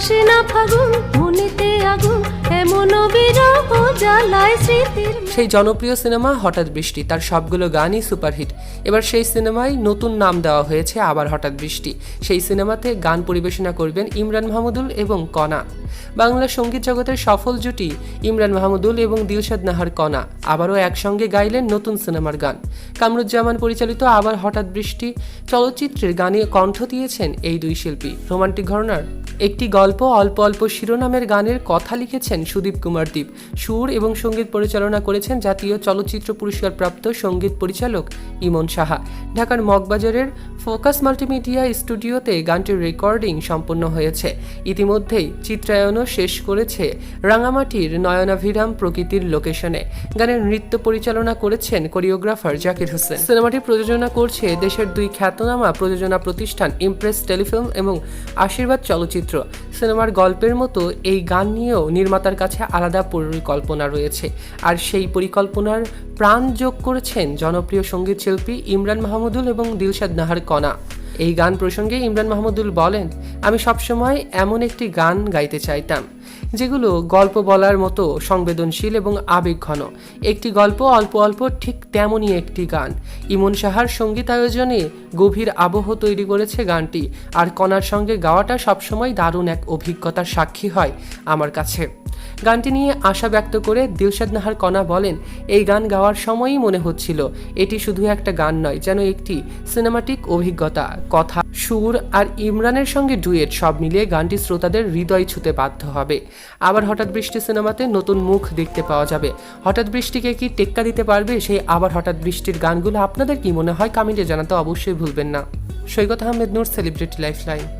আসে না ফাগুন মনেতে আগুন এমন স্মৃতির সেই জনপ্রিয় সিনেমা হঠাৎ বৃষ্টি, তার সবগুলো গানই সুপারহিট। এবার সেই সিনেমায় নতুন নাম দেওয়া হয়েছে আবার হঠাৎ বৃষ্টি। সেই সিনেমাতে গান পরিবেশনা করবেন ইমরান মাহমুদুল এবং কণা বাংলা সংগীত জগতের সফল জুটি ইমরান মাহমুদুল এবং দিলশাদ নাহার কণা আবারও একসঙ্গে গাইলেন নতুন সিনেমার গান। কামরুজ্জামান পরিচালিত আবার হঠাৎ বৃষ্টি চলচ্চিত্রের গানে কণ্ঠ দিয়েছেন এই দুই শিল্পী। রোমান্টিক ঘরনার একটি গল্প অল্প অল্প শিরোনামের গানের কথা লিখেছেন সুদীপ কুমার দীপ। সুর এবং সংগীত পরিচালনা করেছেন জাতীয় চলচ্চিত্র পুরস্কারপ্রাপ্ত সংগীত পরিচালক ইমন সাহা। ঢাকার মগবাজারের ফোকাস মাল্টিমিডিয়া স্টুডিওতে গানটির রেকর্ডিং সম্পন্ন হয়েছে। ইতিমধ্যেই চিত্রায়নও শেষ করেছে রাঙামাটির নয়নাভিরাম প্রকৃতির লোকেশনে। গানের নৃত্য পরিচালনা করেছেন কোরিওগ্রাফার জাকির হোসেন। সিনেমাটি প্রযোজনা করছে দেশের দুই খ্যাতনামা প্রযোজনা প্রতিষ্ঠান ইমপ্রেস টেলিফিল্ম এবং আশীর্বাদ চলচ্চিত্র। সিনেমার গল্পের মতো এই গান নিয়েও নির্মাতার কাছে আলাদা পরিকল্পনা রয়েছে। আর সেই পরিকল্পনার প্রাণ যোগ করেছেন জনপ্রিয় সংগীত শিল্পী ইমরান মাহমুদুল এবং দিলশাদ নাহার কণা। এই গান প্রসঙ্গে ইমরান মাহমুদুল বলেন, আমি সবসময় এমন একটি গান গাইতে চাইতাম, যেগুলো গল্প বলার মতো সংবেদনশীল এবং আবেগঘন। একটি গল্প অল্প অল্প ঠিক তেমনই একটি গান। ইমন সাহার সংগীত আয়োজনে গভীর আবহ তৈরি করেছে গানটি, আর কণার সঙ্গে গাওয়াটা সবসময় দারুণ এক অভিজ্ঞতার সাক্ষী হয় আমার কাছে। গানটি নিয়ে আশা ব্যক্ত করে দিলশাদ নাহার কণা বলেন, এই গান গাওয়ার সময়ই মনে হচ্ছিল। এটি শুধু একটা গান নয়, যেন একটি সিনেমাটিক অভিজ্ঞতা, কথা, সুর আর ইমরানের সঙ্গে ডুয়েট সব মিলিয়ে গানটি শ্রোতাদের হৃদয় ছুতে বাধ্য হবে। আবার হঠাৎ বৃষ্টি সিনেমাতে নতুন মুখ দেখতে পাওয়া যাবে। হঠাৎ বৃষ্টিকে কি টেক্কা দিতে পারবে? সেই আবার হঠাৎ বৃষ্টির গানগুলো আপনাদের কি মনে হয়? কমেন্টে জানাতে অবশ্যই ভুলবেন না। Saikat Ahmed Noor, celebrity lifeline.